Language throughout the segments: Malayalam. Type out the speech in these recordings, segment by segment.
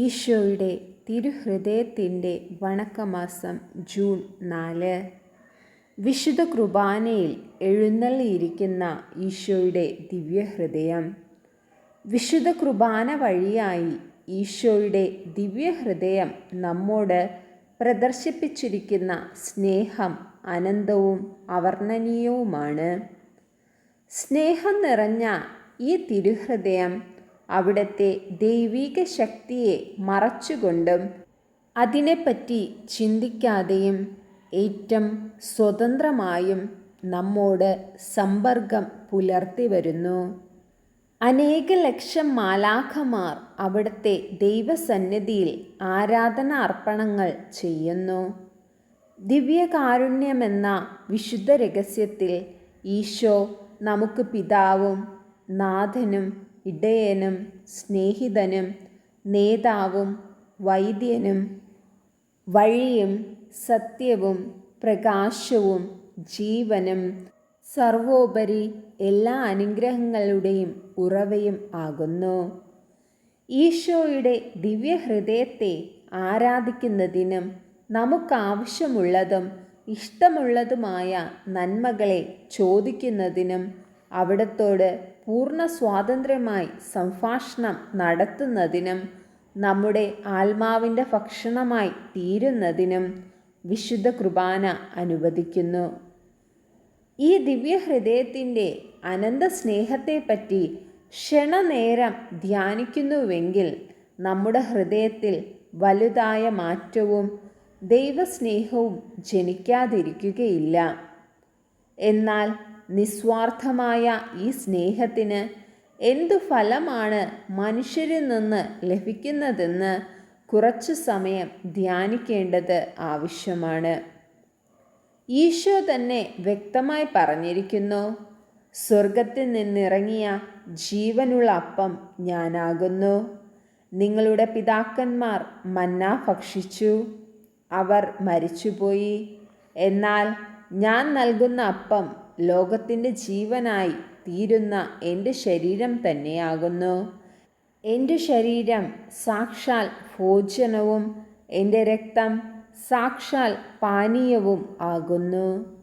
ഈശോയുടെ തിരുഹൃദയത്തിന്റെ വണക്കമാസം ജൂൺ നാല്. വിശുദ്ധ കുർബാനയിൽ എഴുന്നള്ളിയിരിക്കുന്ന ഈശോയുടെ ദിവ്യഹൃദയം. വിശുദ്ധ കുർബാന വഴിയായി ഈശോയുടെ ദിവ്യഹൃദയം നമ്മോട് പ്രദർശിപ്പിച്ചിരിക്കുന്ന സ്നേഹം അനന്തവും അവർണനീയവുമാണ്. സ്നേഹം നിറഞ്ഞ ഈ തിരുഹൃദയം അവിടുത്തെ ദൈവീക ശക്തിയെ മറച്ചുകൊണ്ടും അതിനെപ്പറ്റി ചിന്തിക്കാതെയും ഏറ്റം സ്വതന്ത്രമായും നമ്മോട് സമ്പർക്കം പുലർത്തി വരുന്നു. അനേക ലക്ഷം മാലാഖമാർ അവിടുത്തെ ദൈവസന്നിധിയിൽ ആരാധന അർപ്പണങ്ങൾ ചെയ്യുന്നു. ദിവ്യകാരുണ്യമെന്ന വിശുദ്ധ രഹസ്യത്തിൽ ഈശോ നമുക്ക് പിതാവും നാഥനും ഇടയനും സ്നേഹിതനും നേതാവും വൈദ്യനും വഴിയും സത്യവും പ്രകാശവും ജീവനും സർവോപരി എല്ലാ അനുഗ്രഹങ്ങളുടെയും ഉറവയും ആകുന്നു. ഈശോയുടെ ദിവ്യഹൃദയത്തെ ആരാധിക്കുന്നതിനും നമുക്കാവശ്യമുള്ളതും ഇഷ്ടമുള്ളതുമായ നന്മകളെ ചോദിക്കുന്നതിനും അവിടത്തോട് പൂർണ സ്വാതന്ത്ര്യമായി സംഭാഷണം നടത്തുന്നതിനും നമ്മുടെ ആത്മാവിന്റെ ഭക്ഷണമായി തീരുന്നതിനും വിശുദ്ധ കുർബാന അനുവദിക്കുന്നു. ഈ ദിവ്യഹൃദയത്തിന്റെ അനന്ത സ്നേഹത്തെപ്പറ്റി ക്ഷണനേരം ധ്യാനിക്കുന്നുവെങ്കിൽ നമ്മുടെ ഹൃദയത്തിൽ വലുതായ മാറ്റവും ദൈവസ്നേഹവും ജനിക്കാതിരിക്കുകയില്ല. എന്നാൽ നിസ്വാർത്ഥമായ ഈ സ്നേഹത്തിന് എന്തു ഫലമാണ് മനുഷ്യരിൽ നിന്ന് ലഭിക്കുന്നതെന്ന് കുറച്ച് സമയം ധ്യാനിക്കേണ്ടത് ആവശ്യമാണ്. ഈശോ തന്നെ വ്യക്തമായി പറഞ്ഞിരിക്കുന്നു സ്വർഗത്തിൽ നിന്നിറങ്ങിയ ജീവനുള്ള അപ്പം ഞാനാകുന്നു. നിങ്ങളുടെ പിതാക്കന്മാർ മന്നാ ഭക്ഷിച്ചു അവർ മരിച്ചുപോയി. എന്നാൽ ഞാൻ നൽകുന്ന അപ്പം ലോകത്തിന്റെ ജീവനായി തീരുന്ന എന്റെ ശരീരം തന്നെയാകുന്നു. എന്റെ ശരീരം സാക്ഷാൽ ഭോജനവും എന്റെ രക്തം സാക്ഷാൽ പാനീയവും ആകുന്നു.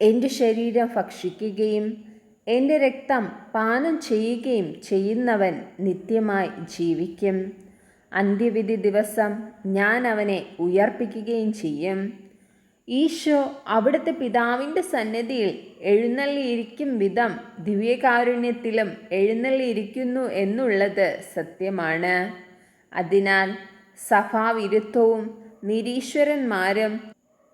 എന്റെ ശരീരം ഭക്ഷിക്കുകയും എന്റെ രക്തം പാനം ചെയ്യുകയും ചെയ്യുന്നവൻ നിത്യമായി ജീവിക്കും. അന്ത്യവിധി ദിവസം ഞാൻ അവനെ ഉയർപ്പിക്കുകയും ചെയ്യും. ഈശോ അവിടുത്തെ പിതാവിന്റെ സന്നിധിയിൽ എഴുന്നള്ളിയിരിക്കും വിധം ദിവ്യകാരുണ്യത്തിലും എഴുന്നള്ളിയിരിക്കുന്നു എന്നുള്ളത് സത്യമാണ്. അതിനാൽ സഭാവിരുദ്ധവും നിരീശ്വരന്മാരും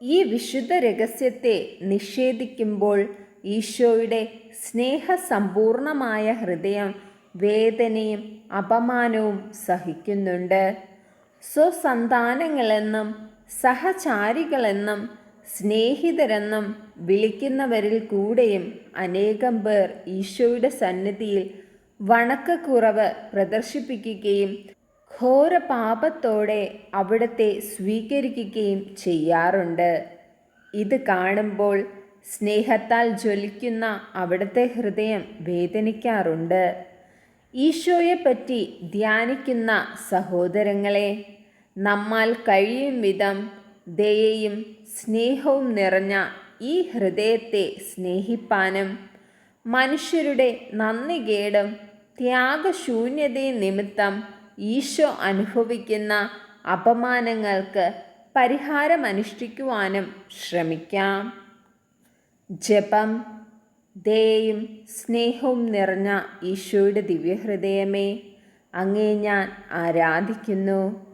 ഈ വിശുദ്ധ രഹസ്യത്തെ നിഷേധിക്കുമ്പോൾ ഈശോയുടെ സ്നേഹസമ്പൂർണമായ ഹൃദയം വേദനയും അപമാനവും സഹിക്കുന്നുണ്ട്. സ്വസന്താനങ്ങളെന്നും സഹചാരികളെന്നും സ്നേഹിതരെന്നും വിളിക്കുന്നവരിൽ കൂടെയും അനേകം പേർ ഈശോയുടെ സന്നിധിയിൽ വണക്കക്കുറവ് പ്രദർശിപ്പിക്കുകയും ഘോര പാപത്തോടെ അവിടത്തെ സ്വീകരിക്കുകയും ചെയ്യാറുണ്ട്. ഇത് കാണുമ്പോൾ സ്നേഹത്താൽ ജ്വലിക്കുന്ന അവിടുത്തെ ഹൃദയം വേദനിക്കാറുണ്ട്. ഈശോയെപ്പറ്റി ധ്യാനിക്കുന്ന സഹോദരങ്ങളെ നമ്മാൽ കഴിയും വിധം ദയയും സ്നേഹവും നിറഞ്ഞ ഈ ഹൃദയത്തെ സ്നേഹിപ്പാനും മനുഷ്യരുടെ നന്ദികേടും ത്യാഗശൂന്യതയും നിമിത്തം ഈശോ അനുഭവിക്കുന്ന അപമാനങ്ങൾക്ക് പരിഹാരമനുഷ്ഠിക്കുവാനും ശ്രമിക്കാം. ജപം ദയയും സ്നേഹവും നിറഞ്ഞ ഈശോയുടെ ദിവ്യഹൃദയമേ അങ്ങേ ഞാൻ ആരാധിക്കുന്നു.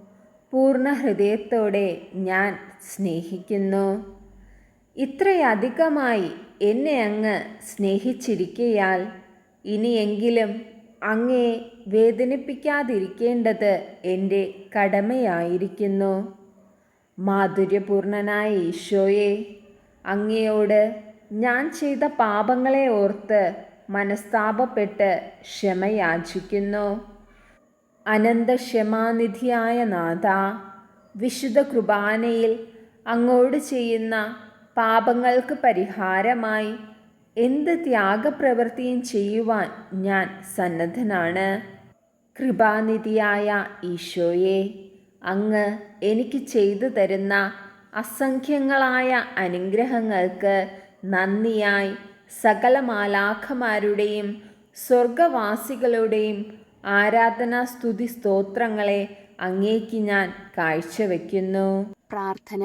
പൂർണ ഹൃദയത്തോടെ ഞാൻ സ്നേഹിക്കുന്നു. ഇത്രയധികമായി എന്നെ അങ്ങ് സ്നേഹിച്ചിരിക്കയാൽ ഇനിയെങ്കിലും അങ്ങേ വേദനിപ്പിക്കാതിരിക്കേണ്ടത് എന്റെ കടമയായിരിക്കുന്നു. മാധുര്യപൂർണനായ ഈശോയെ അങ്ങയോട് ഞാൻ ചെയ്ത പാപങ്ങളെ ഓർത്ത് മനസ്താപപ്പെട്ട് ക്ഷമയാചിക്കുന്നു. അനന്തക്ഷമാനിധിയായ നാഥ വിശുദ്ധ കുർബാനയിൽ അങ്ങോട് ചെയ്യുന്ന പാപങ്ങൾക്ക് പരിഹാരമായി എന്ത് ത്യാഗപ്രവൃത്തിയും ചെയ്യുവാൻ ഞാൻ സന്നദ്ധനാണ്. കൃപാനിധിയായ ഈശോയെ അങ്ങ് എനിക്ക് ചെയ്തു തരുന്ന അസംഖ്യങ്ങളായ അനുഗ്രഹങ്ങൾക്ക് നന്ദിയായി സകല മാലാഖമാരുടെയും സ്വർഗവാസികളുടെയും ആരാധനാ സ്തുതി സ്തോത്രങ്ങളെ അങ്ങേക്ക് ഞാൻ കാഴ്ചവെക്കുന്നു. പ്രാർത്ഥന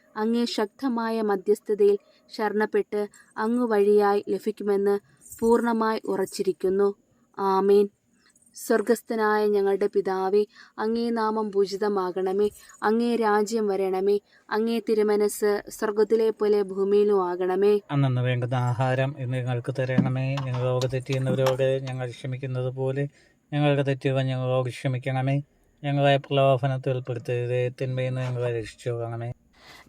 അങ്ങേ ശക്തമായ മധ്യസ്ഥതയിൽ ശരണപ്പെട്ട് അങ്ങു വഴിയായി ലഭിക്കുമെന്ന് പൂർണമായി ഉറച്ചിരിക്കുന്നു. ആമേൻ. സ്വർഗസ്ഥനായ ഞങ്ങളുടെ പിതാവേ അങ്ങേ നാമം പൂജിതമാകണമേ. അങ്ങേ രാജ്യം വരണമേ. അങ്ങേ തിരുമനസ് സ്വർഗത്തിലെ പോലെ ഭൂമിയിലും ആകണമേ. അന്നു വേണ്ടുന്ന ആഹാരം എന്ന് ഞങ്ങൾക്ക് തരണമേ. ഞങ്ങളോട് തെറ്റിയുന്നവരോട് ഞങ്ങൾ ക്ഷമിക്കുന്നത് പോലെ ഞങ്ങളുടെ തെറ്റുകൾ ഞങ്ങളോട് ക്ഷമിക്കണമേ. ഞങ്ങളെ പ്രലോഭനത്തിൽ ഉൾപ്പെടുത്തരുത്. തിന്മയിൽ ഞങ്ങളെ ഞങ്ങളെ രക്ഷിച്ചുകൊള്ളണമേ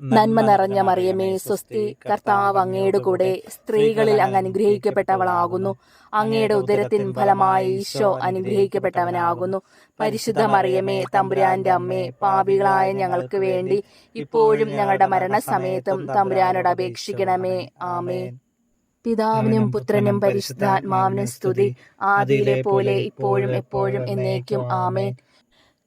നന്മ നിറഞ്ഞ മറിയമേ സ്വസ്തി കർത്താവ് അങ്ങയുടെ കൂടെ സ്ത്രീകളിൽ അങ്ങ് അനുഗ്രഹിക്കപ്പെട്ടവളാകുന്നു. അങ്ങയുടെ ഉദരത്തിൻ ഫലമായി ഈശോ അനുഗ്രഹിക്കപ്പെട്ടവനാകുന്നു. പരിശുദ്ധ മറിയമേ തമ്പുരാന്റെ അമ്മേ പാപികളായ ഞങ്ങൾക്ക് വേണ്ടി ഇപ്പോഴും ഞങ്ങളുടെ മരണസമയത്തും തമ്പുരാനോട് അപേക്ഷിക്കണമേ. ആമേ പിതാവിനും പുത്രനും പരിശുദ്ധാത്മാവിനും സ്തുതി. ആദിയിലെ പോലെ ഇപ്പോഴും എപ്പോഴും എന്നേക്കും. ആമേൻ.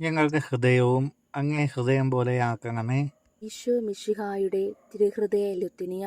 ഞങ്ങൾക്ക് ഹൃദയവും അങ്ങേ ഹൃദയം പോലെയാക്കണമേ ഈശോ മിശിഹായുടെ തിരുഹൃദയ ലുത്തിനിയ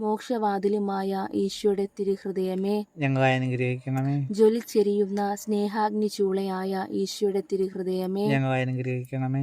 മോക്ഷവാതിലുമായ ഈശോയുടെ തിരുഹൃദയമേ ഞങ്ങളെ അനുഗ്രഹിക്കണമേ. ജ്വലിച്ചെരിയുന്ന സ്നേഹാഗ്നി ചൂളയായ ഈശോയുടെ തിരുഹൃദയമേ ഞങ്ങളെ അനുഗ്രഹിക്കണമേ.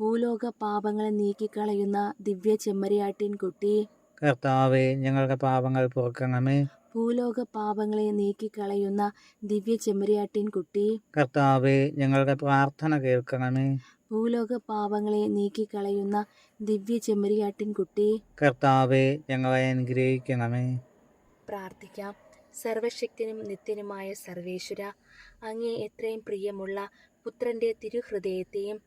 ഭൂലോക പാപങ്ങളെ നീക്കിക്കളയുന്ന ദിവ്യ ചെമ്മരിയാട്ടിൻ കുട്ടി. കർത്താവെ ഞങ്ങളുടെ പാപങ്ങൾ പുറക്കണമേ. ഭൂലോക പാപങ്ങളെ നീക്കിക്കളയുന്ന ദിവ്യ ചെമ്മരിയാട്ടിൻ കുട്ടി. കർത്താവെ ഞങ്ങളുടെ പ്രാർത്ഥന കേൾക്കണമേ. ഭൂലോക പാപങ്ങളെ നീക്കിക്കളയുന്ന ദിവ്യ ചെമ്മരിയാട്ടിൻ കുട്ടി. കർത്താവെ ഞങ്ങളെ അനുഗ്രഹിക്കണമേ. പ്രാർത്ഥിക്കാം. സർവശക്തിനും നിത്യനുമായ സർവേശ്വര അങ്ങേ എത്രയും പ്രിയമുള്ള പുത്രന്റെ തിരുഹൃദയത്തെയും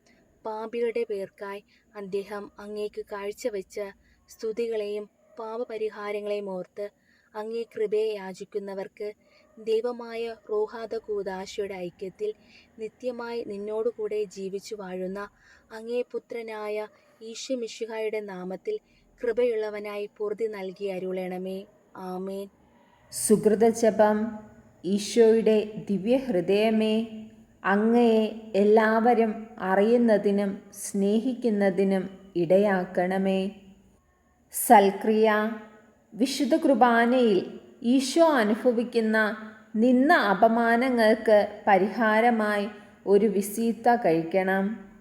പാപികളുടെ പേർക്കായി അദ്ദേഹം അങ്ങേക്ക് കാഴ്ചവെച്ച സ്തുതികളെയും പാപപരിഹാരങ്ങളെയും ഓർത്ത് അങ്ങേ കൃപയെ യാചിക്കുന്നവർക്ക് ദൈവമായ റോഹാദ കൂദാശയുടെ ഐക്യത്തിൽ നിത്യമായി നിന്നോടുകൂടെ ജീവിച്ചു വാഴുന്ന അങ്ങേ പുത്രനായ ഈശ്വമിഷുഹായുടെ നാമത്തിൽ കൃപയുള്ളവനായി പൂർതി നൽകി അരുളണമേ. ആമേൻ. സുഹൃതജപം ഈശോയുടെ ദിവ്യഹൃദയമേ. അങ്ങയെ എല്ലാവരും അറിയുന്നതിനും സ്നേഹിക്കുന്നതിനും ഇടയാക്കണമേ. സൽക്രിയ വിശുദ്ധ കുർബാനയിൽ ഈശോ അനുഭവിക്കുന്ന നിന്ന അപമാനങ്ങൾക്ക് പരിഹാരമായി ഒരു വിസീത്ത കഴിക്കണം.